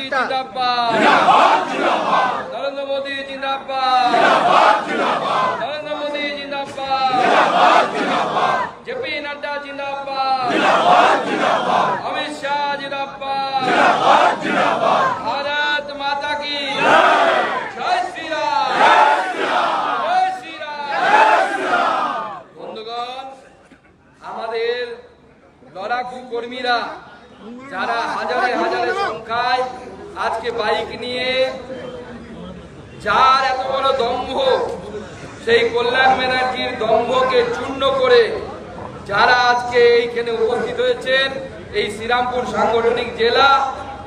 মোদী জিন্দাবাদ। নরেন্দ্র মোদী জিন্দাবাদ। নরেন্দ্র মোদী জিন্দাবাদ। জেপি নাড্ডা জিন্দাবাদ অমিত শাহ জিন্দাবাদ ভারত মাতা কি জয় শ্রীরাম জয় শ্রীরাম বন্ধুগণ আমাদের লড়াকু কর্মীরা যারা হাজারে হাজারে সংখ্যায় আজকে বাইক নিয়ে যার এত বড় দম্ভ, সেই কল্যাণ ব্যানার্জির দম্ভকে চূর্ণ করে যারা আজকে এইখানে উপস্থিত হয়েছেন, এই শ্রীরামপুর সাংগঠনিক জেলা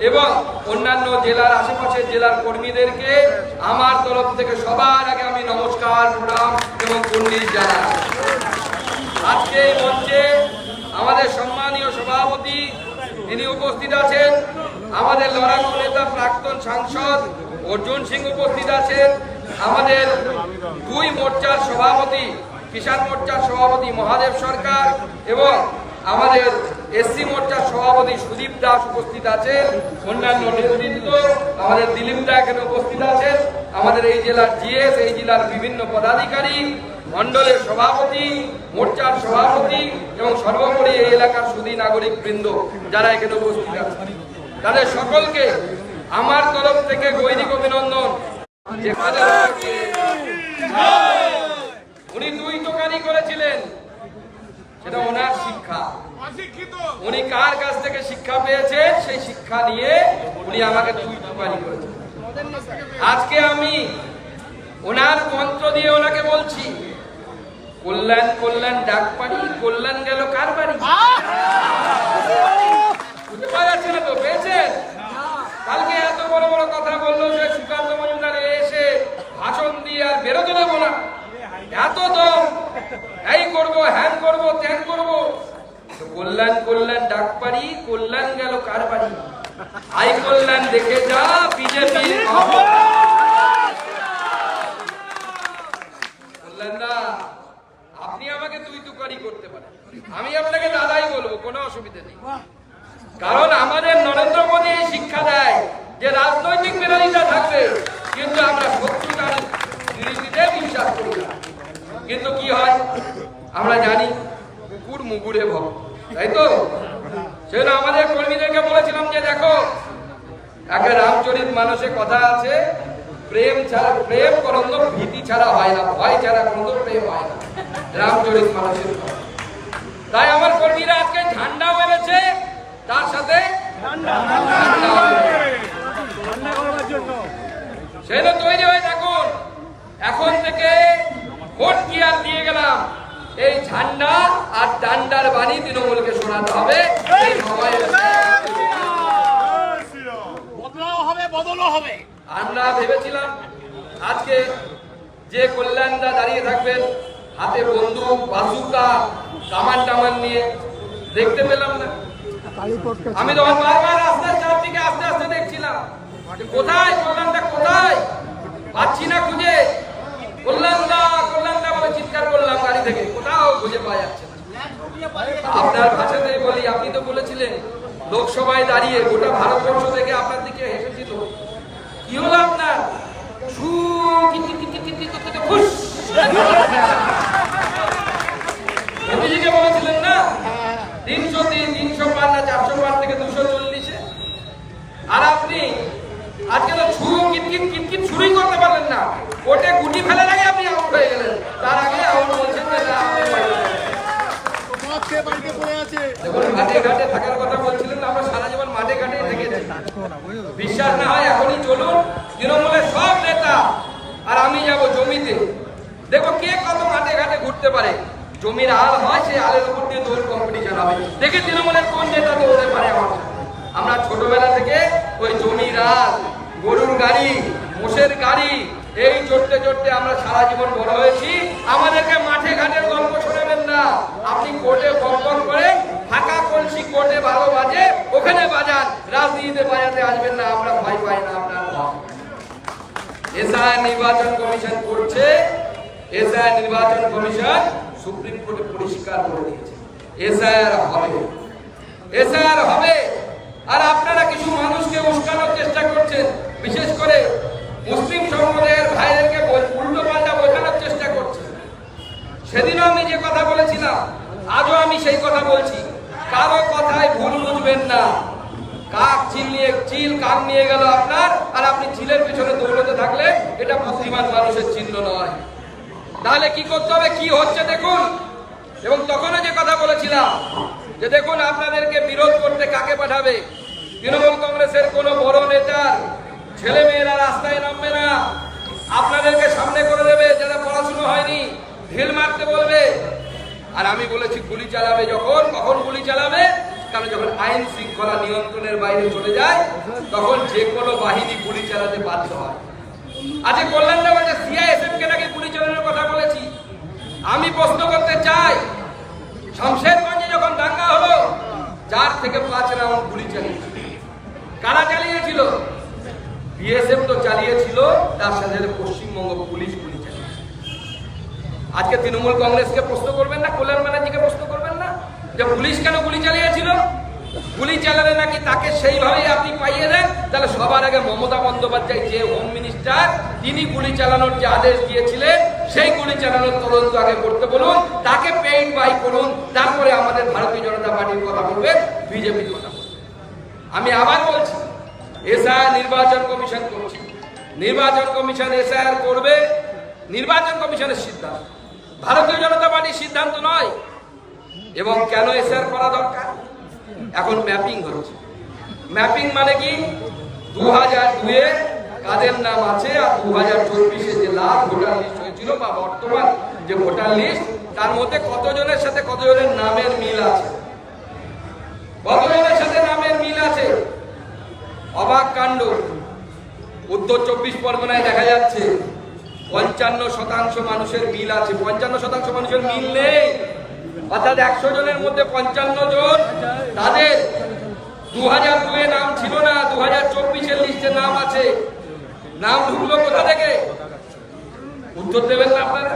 এবং অন্যান্য জেলার আশেপাশের জেলার কর্মীদেরকে আমার তরফ থেকে সবার আগে আমি নমস্কার, প্রণাম এবং পণ্ডিত জানাই। আজকে এই মঞ্চে আমাদের সম্মানীয় সভাপতি তিনি উপস্থিত আছেন আমাদের লড়াকু নেতা প্রাক্তন সাংসদ অর্জুন সিং উপস্থিত আছেন। আমাদের দুই মোর্চার সভাপতি, কিষাণ মোর্চার সভাপতি মহাদেব সরকার এবং আমাদের এসসি মোর্চার সভাপতি সুদীপ দাস উপস্থিত আছেন। অন্যান্য নেতৃত্ব আমাদের দিলীপ দা এখানে উপস্থিত আছেন। আমাদের এই জেলার জিএস, এই জেলার বিভিন্ন পদাধিকারী মন্ডলের সভাপতি, মোর্চার সভাপতি এবং সর্বোপরি এই এলাকার সুদী নাগরিক বৃন্দ যারা এখানে উপস্থিত আছেন। তাদের সকলকে আমার তরফ থেকে গৈরিক অভিনন্দন। উনি দুই দোকানই করেছিলেন, সেটা ওনার শিক্ষা। উনি কার কাছ থেকে শিক্ষা পেয়েছেন, সেই শিক্ষা নিয়ে উনি আমাকে দুই দোকানি করেছেন। আজকে আমি ওনার মন্ত্র দিয়ে ওনাকে বলছি, কল্যাণ কল্যাণ ডাক পারি কল্যাণ গেল কার বাড়ি? বুঝতে যাচ্ছে না তো, পেয়েছেন? কালকে এত বড় বড় কথা বলল যে সুকান্ত মজুমদার এসে ভাষণ দিয়ে আর বেরোতে দেবো না। এত দম, এই করব, হ্যান করব, ত্যান করব। কল্যাণ কল্যাণ, ডাক পারি কল্যাণ গেল কার বাড়ি? আই কল্যাণ দেখে যা, বিজেপির বললেন না আপনি আমাকে তুই তুকারি করতে পারেন আমি আপনাকে দাদাই বলব কোনো অসুবিধা নেই কারণ আমাদের নরেন্দ্র মোদী শিক্ষা দেয় যে রাজনৈতিক বিরোধিতা থাকবে, কিন্তু আমরা নীতিতে বিশ্বাস করি না। কিন্তু কি হয়? আমরা জানি, কুকুর মুগুরে ভব তাই তো? সেজন্য আমাদের কর্মীদেরকে বলেছিলাম যে দেখো, একটা রামচরিত মানুষের কথা আছে, প্রেম ছাড়া, প্রেম করন্দ ভীতি ছাড়া হয় না, ভয় ছাড়া করন্দ প্রেম হয় না। রামচরিত মানুষের। তাই আমার কর্মীরা আজকে ঝান্ডাও এনেছে তার সাথে এনেছে। সেটা তৈরি হয়ে থাকুন। এখন থেকে ভোট কি আর দিয়ে গেলাম। এই ঝান্ডা আর ডান্ডার বাণী তৃণমূলকে শোনাতে হবে। এই সময় বদলাও হবে বদলও হবে। আমরা ভেবেছিলাম আজকে যে কল্যাণদা দাঁড়িয়ে থাকবেন হাতে বন্দুক বাসুকা কামান টামান নিয়ে দেখতে পেলাম না। আমি তখন বারবার রাস্তার চারদিকে আস্তে আস্তে দেখছিলাম। কোথায়? কল্যাণদা কোথায়? পাচ্ছি না খুঁজে। কল্যাণদা কল্যাণদা বলে চিৎকার করলাম গাড়ি থেকে। কোথাও খুঁজে পাওয়া যাচ্ছে না। আপনার ভাষাতে বলি আপনি তো বলেছিলেন লোকসভায় দাঁড়িয়ে গোটা ভারতবর্ষ থেকে আপনার দিকে হেসেছিল কি হলো আপনার? করতে। বলেছিলেন না? তিনশো তিন তিনশো পার না চারশো পার থেকে দুশো চল্লিশে আর আপনি আজকে তো ছু কিট কিট কিট কিট করতে পারলেন না। ওটে গুটি ফেলার আগে আপনি আউট হয়ে গেলেন। তার আগে আউট বলছেন মাঠে ঘাটে থাকার কথা বলছিলেন আমরা সারা জীবন মাঠে ঘাটে থেকেছি। বিশ্বাস না হয় এখনই চলুন তৃণমূলের সব নেতা আর আমি যাব জমিতে। দেখো কে কত মাঠে ঘাটে ঘুরতে পারে। জমির আল হয় সেই আলের উপর দিয়ে দৌড় কম্পিটিশন হবে। দেখে তৃণমূলের কোন নেতা দৌড়তে পারে আমার। আমরা ছোটবেলা থেকে ওই জমির আল গরুর গাড়ি, মোষের গাড়ি, এই চড়তে চড়তে আমরা সারা জীবন বড় হয়েছি। আমাদেরকে মাঠে ঘাটের গল্প শোনাবেন না। আপনি কোর্টে বকবক করে ফাঁকা কলসি কোর্টে ভালো বাজে, ওখানে বাজান, রাজনীতিতে বাজাতে আসবেন না, আমরা ভয় পাই না আপনার। এসআই নির্বাচন কমিশন করছে, এসআই নির্বাচন কমিশন সুপ্রিম কোর্টে পরিষ্কার করে দিয়েছে। এসআইআর হবে। এসআর হবে। আর আপনারা আমি যে কথা বলেছিলাম, আজও আমি সেই কথা বলছি। কারও কথায় ভুল বুঝবেন না। কাক চিল নিয়ে, চিল কাক নিয়ে গেল আপনার, আর আপনি চিলের পিছনে দৌড়তে থাকলে এটা বুদ্ধিমান মানুষের চিহ্ন নয়। তাহলে কি করতে হবে? কি হচ্ছে দেখুন? এবং তখনও যে কথা বলেছিলাম, যে দেখুন আপনাদেরকে বিরোধ করতে কাকে পাঠাবে? তৃণমূল কংগ্রেসের কোন বড় নেতার ছেলে মেয়েরা রাস্তায় নামবে না। আপনাদেরকে সামনে করে দেবে যারা পড়াশুনো হয়নি। ঢিল মারতে বলবে। আর আমি বলেছি, গুলি চালাবে যখন, কখন গুলি চালাবে? কারণ যখন আইন শৃঙ্খলা নিয়ন্ত্রণের বাইরে চলে যায়, তখন যে কোনো বাহিনী গুলি চালাতে বাধ্য হয়। আজকে কল্যাণনগর যে সিআইএসএফ কে নাকি গুলি চালানোর কথা বলেছি? আমি প্রশ্ন করতে চাই, শমশেরগঞ্জে যখন দাঙ্গা হলো, চার থেকে পাঁচ রাউন্ড গুলি চালিয়েছিল। কারা চালিয়েছিল? বিএসএফ তো চালিয়েছিল, তার সাথে পশ্চিমবঙ্গ পুলিশ আজকে তৃণমূল কংগ্রেসকে প্রশ্ন করবেন না, কল্যাণ ব্যানার্জিকে প্রশ্ন করবেন না? যে পুলিশ কেন গুলি চালিয়েছিল? গুলি চালালে নাকি তাকে সেইভাবেই আপনি পাইয়ে দেন? তাহলে সবার আগে মমতা বন্দ্যোপাধ্যায় যে হোম মিনিস্টার, তিনি গুলি চালানোর যে আদেশ দিয়েছিলেন, সেই গুলি চালানোর তদন্ত আগে করতে বলুন, তাকে পেইড বাই করুন, তারপরে আমাদের ভারতীয় জনতা পার্টির কথা বলবে বিজেপির কথা বলবেন। আমি আবার বলছি এসআর নির্বাচন কমিশন করছে। নির্বাচন কমিশন এসআর করবে, নির্বাচন কমিশনের সিদ্ধান্ত। ভারতীয় জনতা পার্টির সিদ্ধান্ত নয়। এবং কেন এসআর করা দরকার? এখন ম্যাপিং হচ্ছে। ম্যাপিং মানে কি? দু হাজার দুয়ে কাদের নাম আছে আর দু হাজার চব্বিশে যে লাভ ভোটার লিস্ট হয়েছিল বা বর্তমান যে ভোটার লিস্ট, তার মধ্যে কতজনের সাথে কতজনের নামের মিল আছে? কতজনের সাথে নামের মিল আছে? অবাক কাণ্ড। উত্তর চব্বিশ পরগনায় দেখা যাচ্ছে পঞ্চান্ন শতাংশ মানুষের মিল আছে। পঞ্চান্ন শতাংশ মানুষের মিল নেই। অর্থাৎ একশো জনের মধ্যে পঞ্চান্ন জন, তাদের দু হাজার দুয়ে নাম ছিল না দু হাজার চব্বিশের লিস্টে নাম আছে। নাম ঢুকলো কোথা থেকে? উত্তর দেবেন না আপনারা?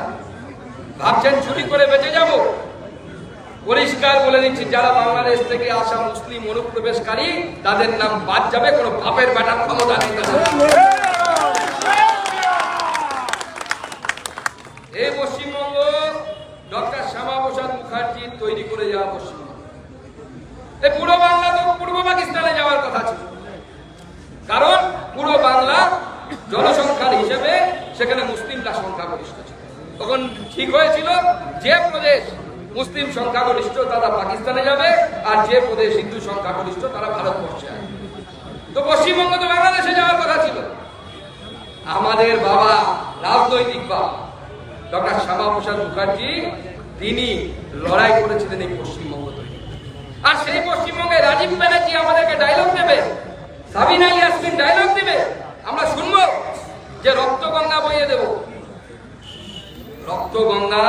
ভাবছেন চুরি করে বেঁচে যাব? পরিষ্কার বলে দিচ্ছি, যারা বাংলাদেশ থেকে আসা মুসলিম অনুপ্রবেশকারী, তাদের নাম বাদ যাবে, কোনো বাপের বেটার ক্ষমতা নেই তাদের। এই পশ্চিমবঙ্গ ডক্টর শ্যামা প্রসাদ মুখার্জি তৈরি করে যাওয়া পশ্চিমবঙ্গ এই পুরো বাংলা তো পূর্ব পাকিস্তানে যাওয়ার কথা ছিল কারণ পুরো বাংলা জনসংখ্যার হিসেবে সেখানে মুসলিমরা সংখ্যাগরিষ্ঠ ছিল তখন ঠিক হয়েছিল যে প্রদেশ মুসলিম সংখ্যাগরিষ্ঠ তারা পাকিস্তানে যাবে আর যে প্রদেশ হিন্দু সংখ্যা সংখ্যাগরিষ্ঠ তারা ভারতবর্ষে আছে। তো পশ্চিমবঙ্গ তো বাংলাদেশে যাওয়ার কথা ছিল। আমাদের বাবা রাজনৈতিক বাবা, ডক্টর শ্যামাপ্রসাদ মুখার্জি, তিনি লড়াই করেছিলেন এই পশ্চিমবঙ্গ তৈরি আর সেই পশ্চিমবঙ্গে রাজীব ব্যানার্জি আমাদেরকে ডায়লগ দেবে সাবিনা ইয়াসমিন ডায়লগ দেবে আমরা শুনব যে রক্ত গঙ্গা বইয়ে দেব রক্ত গঙ্গা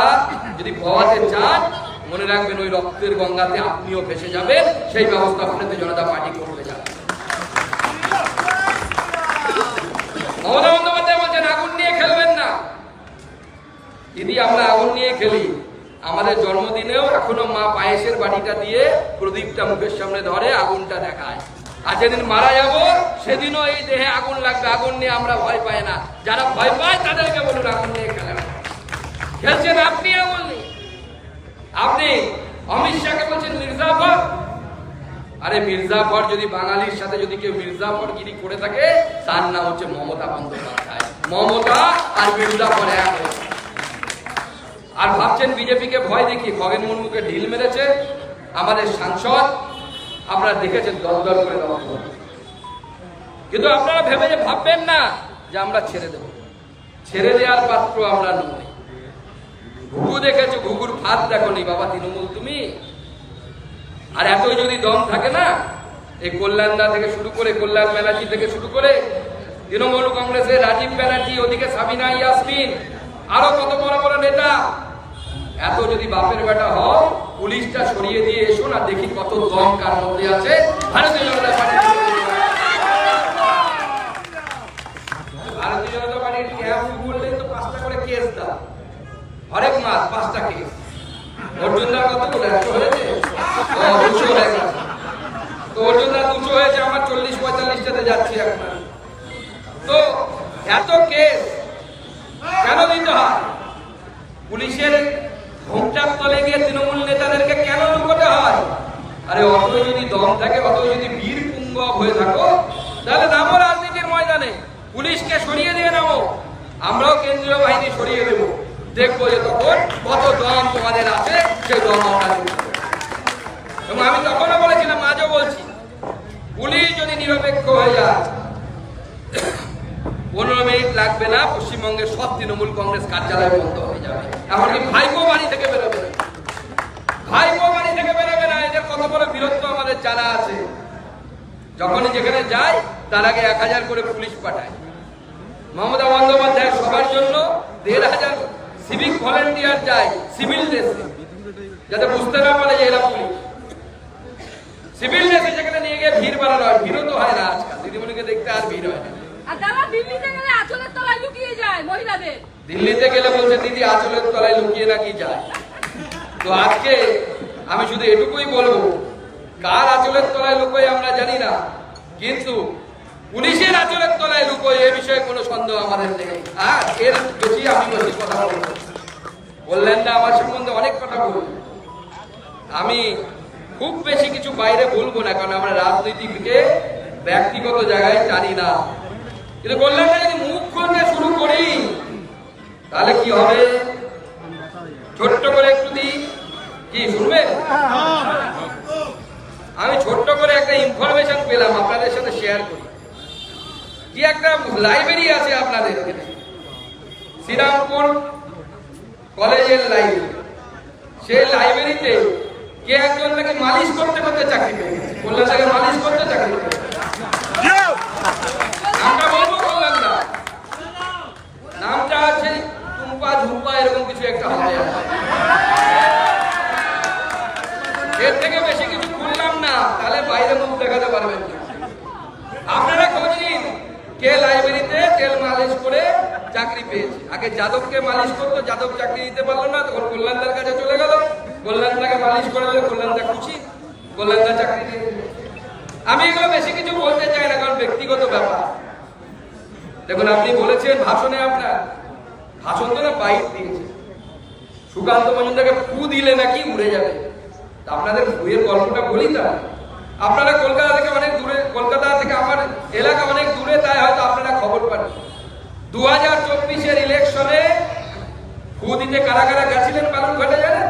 যদি বওয়াতে চান মনে রাখবেন ওই রক্তের গঙ্গাতে আপনিও ভেসে যাবেন, সেই ব্যবস্থা ভারতীয় জনতা পার্টি করবে যাবে মমতা বন্দ্যোপাধ্যায় বলছেন, আগুন নিয়ে খেলবেন না। দিদি, আমরা আগুন নিয়ে খেলি। আমাদের জন্মদিনেও এখনও মা পায়েসের বাড়িটা দিয়ে প্রদীপটা মুখের সামনে ধরে আগুনটা দেখায়। আর যেদিন মারা যাব, সেদিনও এই দেহে আগুন লাগবে। আগুন নিয়ে আমরা ভয় পাই না। যারা ভয় পায়, তাদেরকে বলুন, আগুন নিয়ে খেলে না। খেলছেন আপনি আগুন আপনি অমিত বলছেন আরে মির্জাফর যদি বাঙালির সাথে যদি কেউ মির্জাফর গিরি করে থাকে, তার নাম হচ্ছে মমতা মমতা আর আর ভাবছেন বিজেপিকে ভয় ঢিল মেরেছে আমাদের সাংসদ। আপনারা দেখেছেন, দল দল করে দেওয়া। কিন্তু আপনারা ভেবে যে ভাববেন না যে আমরা ছেড়ে দেব। ছেড়ে দেওয়ার পাত্র আমরা নই। ঘুঘু দেখেছ? ঘুঘুর ভাত দেখো নি, বাবা তৃণমূল, তুমি? আর এতই যদি দম থাকে না, এই কল্যাণদা থেকে শুরু করে, কল্যাণ ব্যানার্জি থেকে শুরু করে, তৃণমূল কংগ্রেসের রাজীব ব্যানার্জি, ওদিকে সাবিনা ইয়াসমিন, আরও কত বড় বড় নেতা? এত যদি বাপের বেটা হও পুলিশটা সরিয়ে দিয়ে এসো না, দেখি কত দম কার মধ্যে আছে। ভারতীয় জনতা পার্টি ভারতীয় জনতা পার্টির ক্যাম্প করলে তো পাঁচটা করে কেস দাও হরেক মাস পাঁচটা কেস অর্জুনদার কত একশো হয়েছে? দুশো হয়ে গেছে। দুশো হয়েছে, আমার চল্লিশ পঁয়তাল্লিশটাতে যাচ্ছি এখন। তো এত কেস কেন দিতে হয়? পুলিশের ঘোমটার তলে গিয়ে তৃণমূল নেতাদেরকে কেন লুকোতে হয়? আরে অত যদি দম থাকে অত যদি বীর পুঙ্গব হয়ে থাকো, তাহলে নামো রাজনীতির ময়দানে। পুলিশকে সরিয়ে দিয়ে নামো। আমরাও কেন্দ্রীয় বাহিনী সরিয়ে দেবো। দেখব যে তখন কত দম তোমাদের আছে সেই দম এবং আমি তখনও বলেছিলাম, আজও বলছি পুলিশ যদি নিরপেক্ষ হয়ে যায়, পনেরো মিনিট লাগবে না পশ্চিমবঙ্গের সব তৃণমূল কংগ্রেস কার্যালয় বন্ধ হয়ে যাবে। এমনকি ভাইপো বাড়ি থেকে বেরোবে না। ভাইপো বাড়ি থেকে বেরোবে না এদের কত বড় বীরত্ব আমাদের জানা আছে। যখনই যেখানে যায়, তার আগে এক হাজার করে পুলিশ পাঠায়। মমতা বন্দ্যোপাধ্যায় সবার জন্য দেড় হাজার সিভিক ভলেন্টিয়ার যায় সিভিল ড্রেসে যাতে বুঝতে না পারে যে এরা পুলিশ সিভিল ড্রেসে সেখানে নিয়ে গিয়ে ভিড় বাড়ানো হয়। ভিড়ও তো হয় না আজকাল। দিদিমণিকে দেখতে আর ভিড় হয় না। আর দিল্লিতে গেলে আঁচলের তলায় লুকিয়ে যায় দিল্লিতে গেলে বলছে দিদি আঁচলের তলায় লুকিয়ে নাকি যায়? তো আজকে আমি শুধু এটুকুই বলব কার আঁচলের তলায় আমরা জানি না। কিন্তু পুলিশের আঁচলের তলায় লুকোয় এ বিষয়ে কোনো সন্দেহ আমাদের নেই। আর এর বেশি আমি বেশি কথা বলব বললেন না, আমার সম্বন্ধে অনেক কথা বলব আমি খুব বেশি কিছু বাইরে বলব না, কারণ আমরা রাজনীতিকে ব্যক্তিগত জায়গায় জানি না। কিন্তু বললেন না, যদি মুখ খুলতে শুরু করি, তাহলে কি হবে? ছোট্ট করে একটু দিই কি শুনবে আমি ছোট্ট করে একটা ইনফরমেশন পেলাম, আপনাদের সাথে শেয়ার করি। কি একটা লাইব্রেরি আছে আপনাদের এখানে? শ্রীরামপুর কলেজের লাইব্রেরি সেই লাইব্রেরিতে কে একজন নাকি মালিশ করতে করতে চাকরি পেয়ে গেছে? কল্যাণ থেকে মালিশ করতে চাকরি। নামটা বলব বললাম না নামটা আছে এর থেকে বেশি কিছু খুললাম না, তাহলে বাইরে মুখ দেখাতে পারবেন না। কে লাইব্রেরিতে তেল মালিশ করে চাকরি পেয়েছে? আগে যাদবকে মালিশ করতো যাদব চাকরি দিতে পারল না, তখন কল্যাণদার কাছে চলে গেল। কল্যাণদাকে মালিশ করে দিলে কল্যাণদা খুশি, কল্যাণদা চাকরি দিয়ে আমি এগুলো বেশি কিছু বলতে চাই না, কারণ ব্যক্তিগত ব্যাপার। দেখুন, আপনি বলেছেন ভাষণে আপনার ভাষণ তো না বাইক দিয়েছে। সুকান্ত মজুমদারকে ফু দিলে নাকি উড়ে যাবে। আপনাদের ফুয়ের গল্পটা বলি তা আপনারা কলকাতা থেকে অনেক দূরে, কলকাতা থেকে আমার এলাকা অনেক দূরে, তাই হয়তো আপনারা খবর পান। দু হাজার চব্বিশের ইলেকশনে ফু দিতে কারা কারা গেছিলেন বালুরঘাটে জানেন?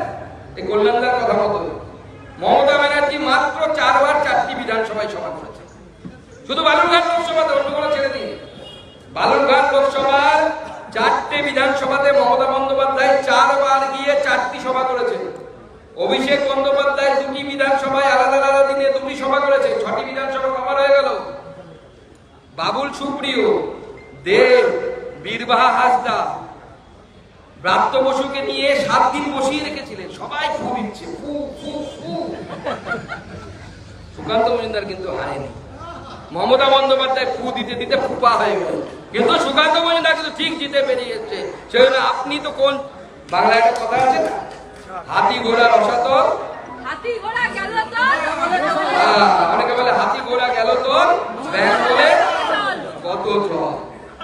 এই কল্যাণদার কথা মতো। মমতা ব্যানার্জি মাত্র চারবার চারটি বিধানসভায় সভা করেছে। শুধু বালুরঘাট লোকসভাতে অন্য কোনো ছেড়ে দিন। বালুরঘাট লোকসভার চারটে বিধানসভাতে মমতা বন্দ্যোপাধ্যায় চারবার গিয়ে চারটি সভা করেছে অভিষেক বন্দ্যোপাধ্যায় দুটি বিধানসভায় আলাদা আলাদা দিনে দুটি সভা করেছে। ছটি বিধানসভা কভার হয়ে গেল। বাবুল সুপ্রিয়, দেব, বীরবাহা হাসদা, ব্রাত্য বসুকে নিয়ে সাত দিন বসিয়ে রেখেছিলেন। সবাই ফু দিচ্ছে। ফু ফু ফু। সুকান্ত মজুমদার কিন্তু হারেনি। মমতা বন্দ্যোপাধ্যায় ফু দিতে দিতে ফুপা হয়ে গেল। কিন্তু সুকান্ত মজুমদার কিন্তু ঠিক জিতে বেরিয়েছে। সেজন্য আপনি তো কোন বাংলায় একটা কথা আছে না? হাতি ঘোড়া রসাতল হাতি ঘোড়া গেল তো আহ, অনেকে বলে হাতি ঘোড়া গেল তোর? ব্যাগ বলে কত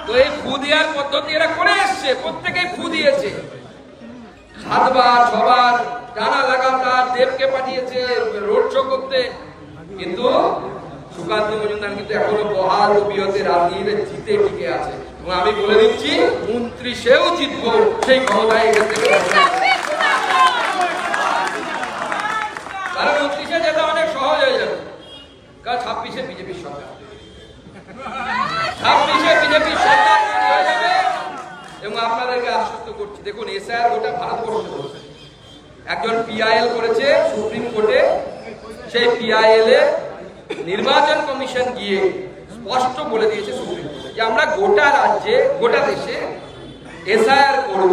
তো এই ফু দেওয়ার পদ্ধতি এরা করে এসছে প্রত্যেকেই ফু দিয়েছে সাতবার ছবার টানা লাগাতার দেবকে পাঠিয়েছে রোড শো করতে। কিন্তু সুকান্ত মজুমদার কিন্তু এখনও বহাল ও বিহতে রাজনীতিতে জিতে টিকে আছে। এবং আমি বলে দিচ্ছি উনত্রিশেও জিতবো সেই ক্ষমতায় থেকে যেটা অনেক সহজ হয়ে যাবে। কারণ ছাব্বিশে বিজেপির সরকার। ছাব্বিশে বিজেপির সরকার এবং আপনাদেরকে আশ্বস্ত করছি। দেখুন, এসআইআর গোটা ভারতবর্ষ করেছে। একজন পিআইএল করেছে সুপ্রিম কোর্টে। সেই পিআইএল এ নির্বাচন কমিশন গিয়ে স্পষ্ট বলে দিয়েছে সুপ্রিম কোর্টে যে আমরা গোটা রাজ্যে, গোটা দেশে এসআইআর করব।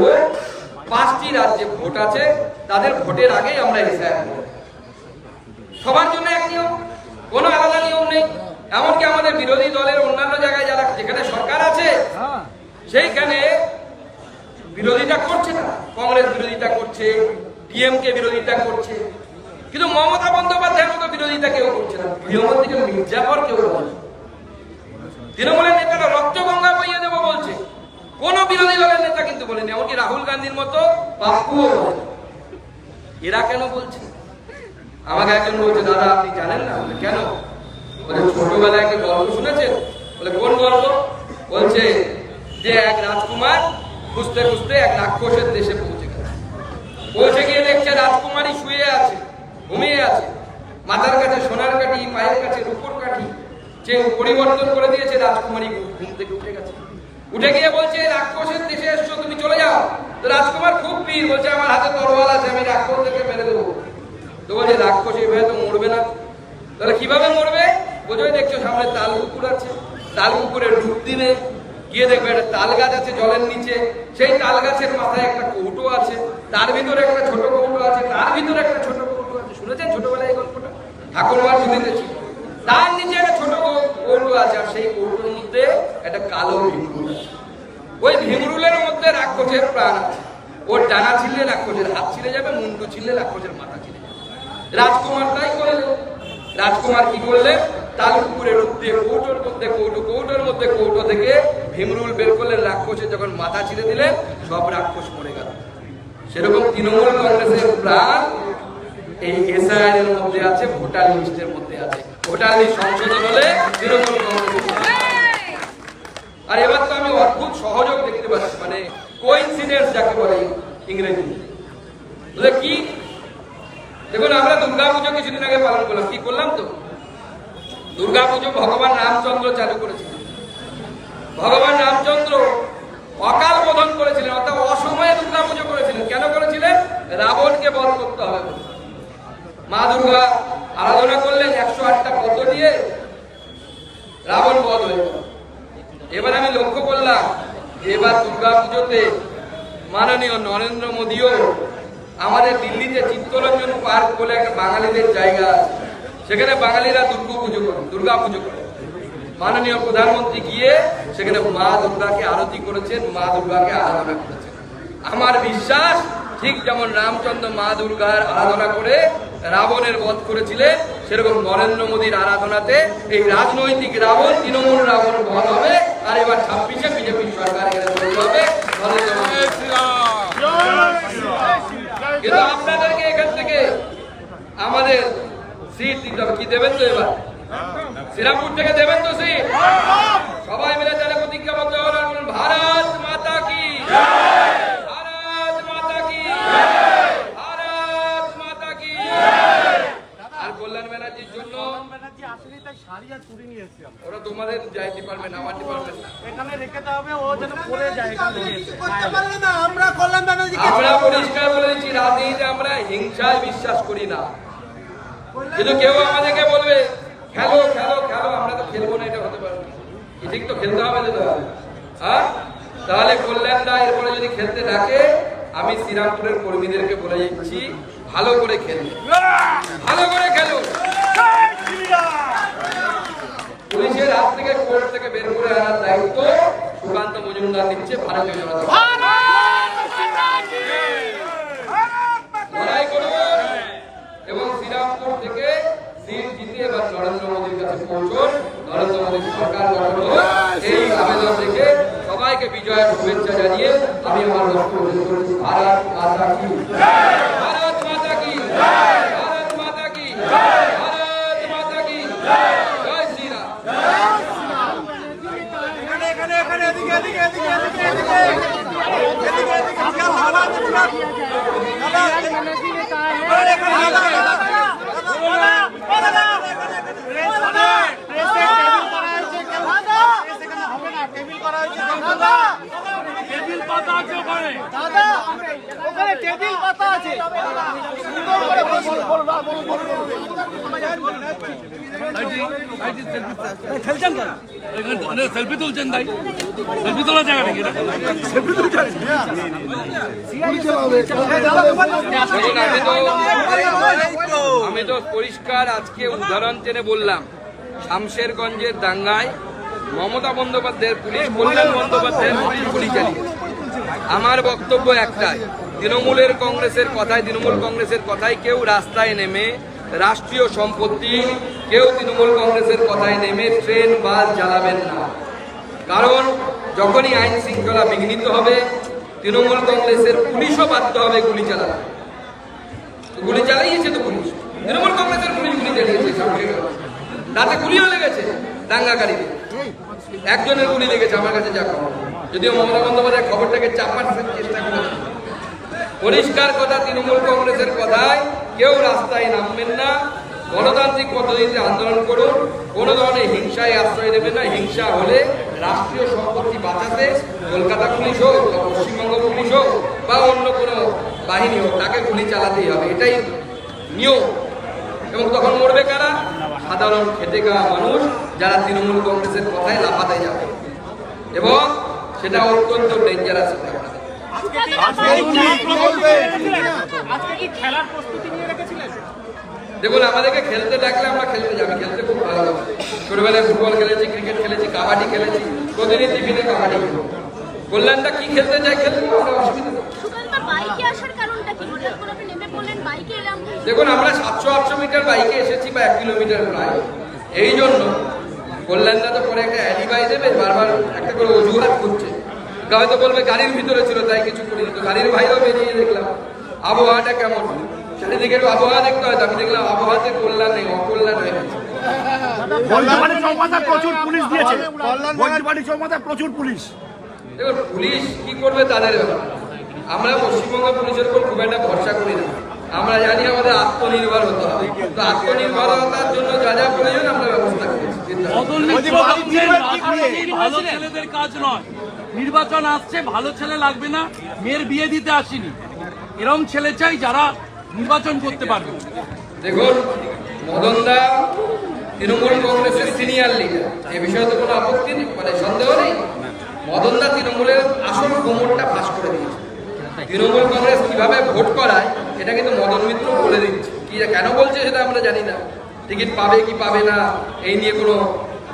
পাঁচটি রাজ্যে ভোট আছে। তাদের ভোটের আগেই আমরা এসআইআর করব। সবার জন্য এক নিয়ম, কোনো আলাদা নিয়ম নেই। এমনকি আমাদের বিরোধী দলের অন্যান্য জায়গায় যারা যেখানে সরকার আছে, সেইখানে বিরোধিতা করছে না কংগ্রেস বিরোধিতা করছে, ডিএমকে বিরোধিতা করছে। কিন্তু মমতা বন্দ্যোপাধ্যায়ের মতো বিরোধিতা কেউ করছে না। গৃহমন্ত্রীকে মির্জাফর কেউ বলছে তৃণমূলের নেতারা রক্ত গঙ্গা বইয়ে দেবো বলছে। কোন বিরোধী দলের নেতা কিন্তু বলেনি। এমনকি রাহুল গান্ধীর মতো পাপ্পুও বলেনি। এরা কেন বলছে? আমাকে একজন বলছে দাদা আপনি জানেন না? বলে, কেন? বলে ছোটবেলায় একটা গল্প শুনেছেন? বলে কোন গল্প? বলছে যে এক রাজকুমার খুঁজতে খুঁজতে এক রাক্ষসের দেশে পৌঁছে গেছে। পৌঁছে গিয়ে দেখছে রাজকুমারী শুয়ে আছে ঘুমিয়ে আছে। মাথার কাছে সোনার কাঠি পায়ের কাছে রূপোর কাঠি যে পরিবর্তন করে দিয়েছে রাজকুমারী ঘুম থেকে উঠে গেছে। উঠে গিয়ে বলছে রাক্ষসের দেশে এসছো তুমি চলে যাও। তো রাজকুমার খুব বীর বলছে আমার হাতে তরোয়াল আছে আমি রাক্ষস থেকে তো বলছে রাক্ষস এইভাবে তো মরবে না। তাহলে কীভাবে মরবে? বোঝোই দেখছ, সামনে তাল পুকুর আছে। তাল পুকুরে ডুব দিনে গিয়ে দেখবে একটা তাল গাছ আছে জলের নিচে। সেই তাল গাছের মাথায় একটা কৌটো আছে। তার ভিতরে একটা ছোট কৌটো আছে। তার ভিতরে একটা ছোট কৌটো আছে। শুনেছেন ছোটবেলায় এই গল্পটা? ঠাকুরমার শুনেছি তার নিচে একটা ছোট কৌটো আছে আর সেই কৌটোর মধ্যে একটা কালো ভিমরুল ওই ভিমরুলের মধ্যে রাক্ষসের প্রাণ আছে। ওর ডানা ছিললে রাক্ষসের হাত ছিঁড়ে যাবে, মুন্ডু ছিললে রাক্ষসের মাথা যাবে। রাজকুমার তাই করলেন রাজকুমার কি করলেন তাল পুকুরে কৌটোর মধ্যে কৌটো, কৌটোর মধ্যে কৌটো থেকে ভীমরুল বের করলেন রাক্ষসের যখন মাথা ছিঁড়ে দিলেন সব রাক্ষস মরে গেল। সেরকম তৃণমূল কংগ্রেসের প্রাণ এই এসআইআর মধ্যে আছে ভোটার লিস্টের মধ্যে আছে। ভোটার লিস্ট সংশোধন হলে তৃণমূল কংগ্রেস আর এবার তো আমি অদ্ভুত সহযোগ দেখতে পাচ্ছি মানে কোইন্সিডেন্স যাকে বলে ইংরেজি কি? দেখুন, আমরা দুর্গা পুজো কিছুদিন আগে পালন করলাম। কি করলাম তো? দুর্গা পুজো ভগবান রামচন্দ্র চালু করেছিলেন। ভগবান রামচন্দ্র অকাল বোধন করেছিলেন, অর্থাৎ অসময়ে দুর্গা পুজো করেছিলেন। কেন করেছিলেন? রাবণকে বধ করতে হবে মা দুর্গা আরাধনা করলেন, একশো আটটা পদ্ম দিয়ে রাবণ বধ হয়ে এবার আমি লক্ষ্য করলাম, এবার দুর্গা পুজোতে মাননীয় নরেন্দ্র মোদীও আমাদের দিল্লিতে চিত্তরঞ্জন পার্ক বলে একটা বাঙালিদের জায়গা সেখানে বাঙালিরা দুর্গা পুজো করে, দুর্গা পুজো করে। মাননীয় প্রধানমন্ত্রী গিয়ে সেখানে মা দুর্গাকে আরতি করেছেন, মা দুর্গাকে আরাধনা করেছেন। আমার বিশ্বাস, ঠিক যেমন রামচন্দ্র মা দুর্গার আরাধনা করে রাবণের বধ করেছিলেন, সেরকম নরেন্দ্র মোদীর আরাধনাতে এই রাজনৈতিক রাবণ, তৃণমূল রাবণ বধ হবে, আর এবার ছাব্বিশে বিজেপি সরকার এখানে হবে। নরেন্দ্র মোদী কিন্তু আপনাদেরকে এখান থেকে আমাদের সিট দিতে কি দেবেন তো এবার? শ্রীরামপুর থেকে দেবেন তো সিট? সবাই মিলে তাহলে প্রতিজ্ঞাবদ্ধ হলেন ভারত মাতা কি ভারত মাতা কি ভারত মাতা কি আর কল্যাণ ব্যানার্জির জন্য ব্যানার্জি আসেনি তাই শাড়ি নিয়ে এসেছি আমরা। ওরা তোমাদের যাই ডিপার্টমেন্ট আমার ডিপার্টমেন্ট না। এখানে রেখে দেওয়া হবে ও যেন পরে যায় এখান থেকে। এসে। আমরা কল্যাণ ব্যানার্জি আমরা পরিষ্কার বলে রাজনীতিতে আমরা হিংসায় বিশ্বাস করি না। কিন্তু কেউ আমাদেরকে বলবে খেলো খেলো খেলো আমরা তো খেলব না এটা হতে পারে ঠিক তো খেলতে হবে তো? তাহলে হ্যাঁ? তাহলে কল্যাণ দা এরপরে যদি খেলতে ডাকে আমি শ্রীরামপুরের কর্মীদেরকে বলে দিচ্ছি ভালো করে খেলবে ভালো করে খেলো পুলিশের হাত থেকে কোর্ট থেকে বের করে আনার দায়িত্ব সুকান্ত মজুমদার নিচ্ছে ভারতীয় জনতা। লড়াই করব এবং শ্রীরামপুর থেকে সিট জিতে এবার নরেন্দ্র মোদীর কাছে পৌঁছন। নরেন্দ্র মোদীর সরকার গঠন এই আবেদন থেকে সবাইকে বিজয়ের শুভেচ্ছা জানিয়ে আমি আমার শেষ করছি। ভারত মাতা কি हालात দাদা ওখানে। টেবিল পাতা আছে। সুন্দর করে সেলফি তুলছেন তাই? সেলফি তোলার জায়গা নাকি তো আমি তো পরিষ্কার আজকে উদাহরণ টেনে বললাম। শামশেরগঞ্জের দাঙ্গায় মমতা বন্দ্যোপাধ্যায়ের পুলিশ কল্যাণ বন্দ্যোপাধ্যায়ের পুলিশ গুলি চালিয়েছে। আমার বক্তব্য একটাই, তৃণমূলের কংগ্রেসের কথায়, তৃণমূল কংগ্রেসের কথায় কেউ রাস্তায় নেমে রাষ্ট্রীয় সম্পত্তি, কেউ তৃণমূল কংগ্রেসের কথায় নেমে ট্রেন, বাস জ্বালাবেন না। কারণ যখনই আইন শৃঙ্খলা বিঘ্নিত হবে, তৃণমূল কংগ্রেসের পুলিশও বাধ্য হবে গুলি চালাতে। গুলি চালিয়েছে তো পুলিশ। তৃণমূল কংগ্রেসের পুলিশ গুলি চালিয়েছে রাতে গুলিও লেগেছে, দাঙ্গাকারীদের। একজনের গুলি লেগেছে, আমার কাছে যা খবর। যদিও মমতা বন্দ্যোপাধ্যায় খবরটাকে চাপার চেষ্টা করেছে পরিষ্কার কথা, তৃণমূল কংগ্রেসের কথায় কেউ রাস্তায় নামবেন না। গণতান্ত্রিক পদ্ধতিতে আন্দোলন করুন। কোনো ধরনের হিংসায় আশ্রয় দেবেন না। হিংসা হলে রাষ্ট্রীয় সম্পত্তি বাঁচাতে কলকাতা পুলিশ হোক, বা পশ্চিমবঙ্গ পুলিশ হোক, বা অন্য কোনো বাহিনী হোক, তাকে গুলি চালাতেই হবে। এটাই নিয়ম। এবং তখন মরবে কারা? সাধারণ খেটে খাওয়া মানুষ, যারা তৃণমূল কংগ্রেসের কথায় লাফাতে যাবে। এবং সেটা অত্যন্ত ডেঞ্জারাস হতে পারে। আজকে কি খেলার প্রস্তুতি নিয়ে রেখেছিলেন? দেখুন আমাদেরকে খেলতে ডাকলে আমরা খেলতে যাবি খেলতে খুব ভালো লাগে। ছোটবেলায় ফুটবল খেলেছি ক্রিকেট খেলেছি কাবাডি খেলেছি প্রতিদিন টিফিনে কাবাডি। খেলি কল্যাণটা কি খেলতে চাই খেলতে আমরা অসুবিধা নেই। সুকান্ত বাইকে আসার কারণটা কি? হঠাৎ করে আপনি নেমে পড়লেন বাইকে এলাম। দেখুন আমরা সাতশো আটশো মিটার বাইকে এসেছি বা এক কিলোমিটার প্রায়। এই জন্য কল্যাণদা তো পরে একটা অ্যালিবাই দেবে বারবার একটা করে অজুহাত করছে। হয়তো বলবে গাড়ির ভিতরে ছিল তাই কিছু করিনি তো। গাড়ির বাইরেও বেরিয়ে দেখলাম আবহাওয়াটা কেমন? চারিদিকে একটু আবহাওয়া দেখতে হয় তো আমি দেখলাম আবহাওয়াতে কল্যাণ নেই অকল্যাণ হয়ে গেছে। প্রচুর পুলিশ দিয়েছে। প্রচুর পুলিশ। পুলিশ কি করবে তাদের আমরা পশ্চিমবঙ্গ পুলিশের উপর খুব একটা ভরসা করি না। আমরা জানি আমাদের আত্মনির্ভর হতে হবে। তো আত্মনির্ভরতার জন্য যা যা প্রয়োজন আমরা ব্যবস্থা ভালো ছেলেদের কাজ নয়। নির্বাচন আসছে ভালো ছেলে লাগবে না। মেয়ের বিয়ে দিতে আসিনি। এরম ছেলে চাই যারা নির্বাচন করতে পারবে। দেখুন মদনদা তৃণমূল কংগ্রেসের সিনিয়র লিডার এ বিষয়ে তো কোনো আপত্তি নেই মানে সন্দেহ নেই। মদনদা তৃণমূলের আসল কোমরটা ফাঁস করে দিয়েছে। তৃণমূল কংগ্রেস কীভাবে ভোট করায়, এটা কিন্তু মদন মিত্র বলে দিচ্ছে। কি কেন বলছে সেটা আমরা জানি না। টিকিট পাবে কি পাবে না, এই নিয়ে কোনো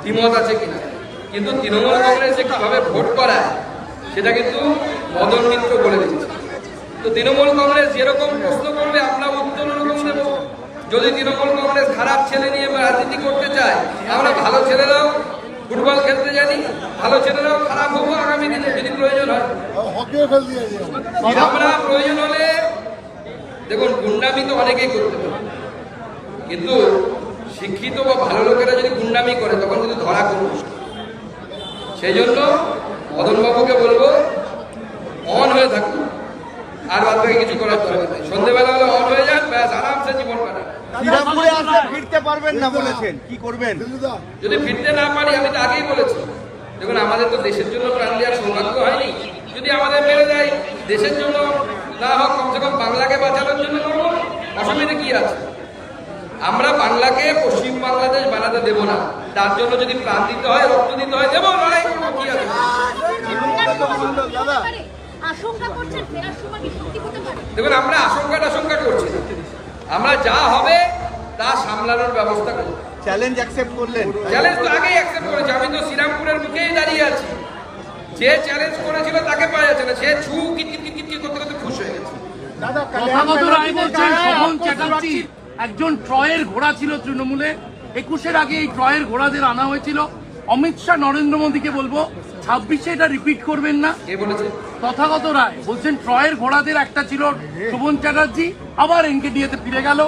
দ্বিমত আছে কিনা। কিন্তু তৃণমূল কংগ্রেস যে কীভাবে ভোট করায়, সেটা কিন্তু মদন মিত্র বলে দিচ্ছে। তো তৃণমূল কংগ্রেস যেরকম প্রশ্ন করবে, আমরা উত্তর ওরকম দেবো যদি তৃণমূল কংগ্রেস খারাপ ছেলে নিয়ে রাজনীতি করতে চায় আমরা ভালো ছেলেরাও ফুটবল খেলতে জানি ভালো ছেলেরাও খারাপ হব আগামী দিনে যদি প্রয়োজন হয়। আমরা। প্রয়োজন হলে দেখুন গুন্ডামি তো অনেকেই করতে পারে। কিন্তু শিক্ষিত বা ভালো লোকেরা যদি গুন্ডামি করে তখন কিন্তু ধরা করবে সেই জন্য মদনবাবুকে বলব অন হয়ে থাকুন। আর বাদ বাকি কিছু করার দরকার নেই। সন্ধ্যেবেলা হলে অন হয়ে যান ব্যাস আরামসে জীবন কাটান। শ্রীরামপুরে আসলে ফিরতে পারবেন না বলেছেন। কি করবেন? যদি ফিরতে না পারি আমি তো আগেই বলেছি। দেখুন আমাদের তো দেশের জন্য প্রাণ দেওয়ার সৌভাগ্য হয়নি। যদি আমাদের মেরে দেয় দেশের জন্য না হোক কমসে কম বাংলাকে বাঁচানোর জন্য করব। অসুবিধা কি আছে? আমরা বাংলাকে পশ্চিম বাংলাদেশ বানাতে দেব না। তার জন্য যদি প্রাণ দিতে হয় রক্ত দিতে হয় দেবো লড়াই করব কি আছে? দেখুন আমরা আশঙ্কা আশঙ্কা করছি। না। আমরা যা হবে তা সামলানোর ব্যবস্থা করব। চ্যালেঞ্জ অ্যাকসেপ্ট করলেন। চ্যালেঞ্জ তো আগেই অ্যাকসেপ্ট করেছি। আমি তো শ্রীরামপুরের মুখেই দাঁড়িয়ে আছি। যে চ্যালেঞ্জ করেছিল তাকে পাওয়া যাচ্ছে না। সে ছু কিট কিট কিট কিট করতে করতে খুশ হয়ে গেছে। তথাগত রায় বলছেন শোভন চ্যাটার্জি একজন ট্রয়ের ঘোড়া ছিল তৃণমূলে। একুশের আগে এই ট্রয়ের ঘোড়াদের আনা হয়েছিল। অমিত শাহ নরেন্দ্র মোদীকে বলব ছাব্বিশে এটা রিপিট করবেন না। কে বলেছে? তথাগত রায় বলছেন ট্রয়ের ঘোড়াদের একটা ছিল শোভন চ্যাটার্জি আবার এনকেডিএতে ফিরে গেল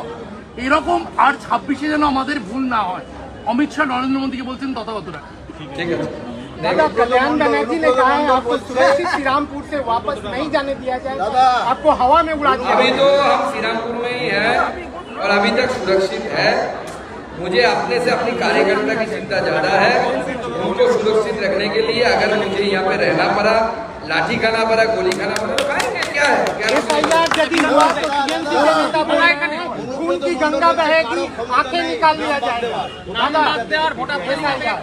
এরকম আর ছাব্বিশে যেন আমাদের ভুল না হয় অমিত শাহ নরেন্দ্র মোদীকে বলছেন তথাগত রায় ঠিক আছে दादा कल्याण बनर्जी ने कहा है आपको सुरक्षित श्री रामपुर से वापस नहीं जाने दिया जाएगा आपको हवा में उड़ा दिया अभी तो हम श्रीरामपुर में ही हैं और अभी तक सुरक्षित है मुझे अपने से अपनी कार्यकर्ता की चिंता ज्यादा है उनको सुरक्षित रखने के लिए अगर मुझे यहाँ पे रहना पड़ा लाठी खाना पड़ा गोली खाना पड़ा तो खाएंगे क्या है क्या है? एफआईआर यदि हुआ तो टीएमसी के नेता बोले खून की गंगा बहेगी आंखें निकाल लिया जाएगा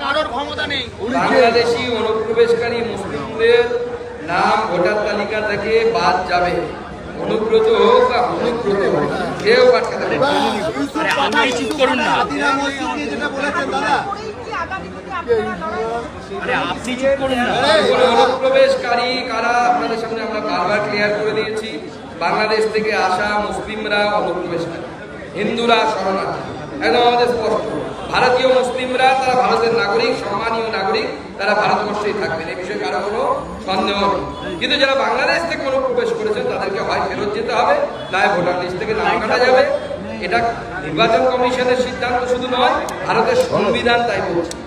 কারোর ক্ষমতা নেই বাংলাদেশি অনুপ্রবেশকারী মুসলিমদের নাম ভোটার তালিকা থেকে বাদ যাবে অনুব্রত হোক বা অনুব্রত হোক কেউ আটকাতে পারবে না। অনুপ্রবেশকারী কারা? আপনাদের সামনে আমরা বারবার ক্লিয়ার করে দিয়েছি। বাংলাদেশ থেকে আসা মুসলিমরা অনুপ্রবেশকারী। হিন্দুরা শরণার্থী। একদম আমাদের স্পষ্ট। ভারতীয় মুসলিমরা তারা ভারতের নাগরিক সম্মানীয় নাগরিক তারা ভারতবর্ষেই থাকবেন। এই বিষয়ে কারও কোনো সন্দেহ নেই। কিন্তু যারা বাংলাদেশ থেকে অনুপ্রবেশ করেছেন তাদেরকে হয় ফেরত যেতে হবে নয় ভোটার লিস্ট থেকে নাম কাটা যাবে। এটা নির্বাচন কমিশনের সিদ্ধান্ত শুধু নয় ভারতের সংবিধান তাই বলছে।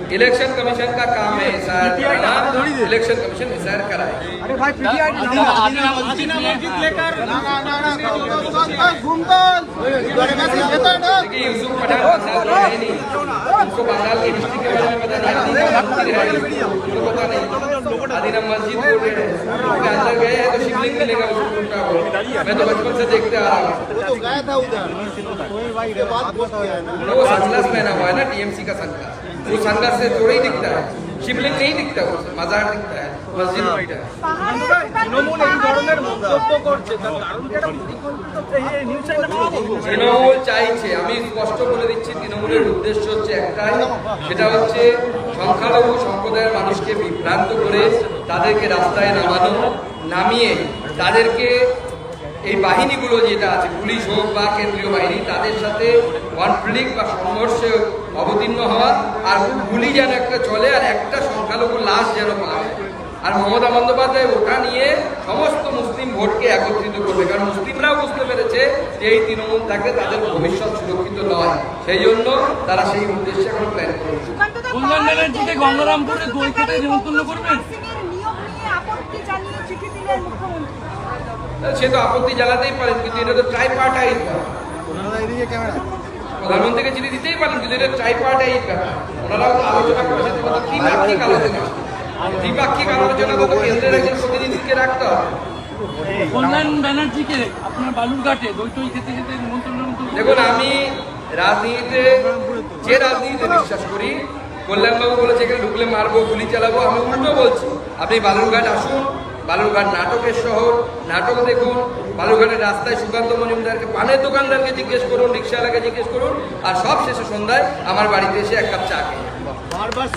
इलेक्शन कमीशन का काम है इलेक्शन कमीशन एसआईआर कराए अरे भाई पता नहीं गए शिवलिंग मैं तो बचपन से देखते आ रहा हूँ। वो पहना हुआ है ना टीएमसी का सनग्लास वो सनग्लास से थोड़ा ही दिखता है शिवलिंग नहीं दिखता वो मजार दिखता है मस्जिद दिखता है তৃণমূল এই ধরনের মন্তব্য করছে তার কারণ কি একটা প্রতিকূল এই নিউজ চ্যানেল তৃণমূল চাইছে আমি স্পষ্ট বলে দিচ্ছি তৃণমূলের উদ্দেশ্য হচ্ছে একটাই সেটা হচ্ছে সংখ্যালঘু সম্প্রদায়ের মানুষকে বিভ্রান্ত করে তাদেরকে রাস্তায় নামানো নামিয়ে তাদেরকে এই বাহিনীগুলো যেটা আছে পুলিশ হোক বা কেন্দ্রীয় বাহিনী তাদের সাথে কনফ্লিক্ট বা সংঘর্ষে অবতীর্ণ হওয়া আর গুলি যেন একটা চলে আর একটা সংখ্যালঘু লাশ যেন পাওয়া যায়। আর মমতা বন্দ্যোপাধ্যায় ওটা নিয়ে সমস্ত মুসলিম ভোটকে একত্রিত করবে। কারণ মুসলিমরাও বুঝতে পেরেছে যে এই তৃণমূল থাকলে তাদের ভবিষ্যৎ সুরক্ষিত নয়। সেই জন্য তারা সেই উদ্দেশ্যে এখন প্ল্যান করছে। গঙ্গারামপুরে করবেন? সে তো আপত্তি জানাতেই পারেন কিন্তু এটা তো ট্রাইপার্টাইট প্রধানমন্ত্রীকে চিঠি দিতেই পারেন কিন্তু এটা ট্রাইপার্টাইট ব্যাপার। ওনারাও তো আলোচনা করেছেন তখন তো দ্বিপাক্ষিক আলোচনা দ্বিপাক্ষিক আলোচনা তো কেন্দ্রের একজন প্রতিনিধিকে রাখতে হবে। কল্যাণ ব্যানার্জিকে আপনার বালুরঘাটে দই টই খেতে খেতে নিমন্ত্রণ দেখুন আমি রাজনীতিতে যে রাজনীতিতে বিশ্বাস করি কল্যাণবাবু বলেছে এখানে ঢুকলে মারবো গুলি চালাবো আমি উল্টো বলছি। আপনি বালুরঘাট আসুন বালুরঘাট নাটকের শহর, নাটক দেখুন। বালুরঘাটের রাস্তায় সুকান্ত মজুমদারকে পানের দোকানদারকে জিজ্ঞেস করুন, রিক্সাওয়ালাকে জিজ্ঞেস করুন, আর সব শেষে সন্ধ্যায় আমার বাড়িতে এসে এক কাপ চা খেয়ে বারবার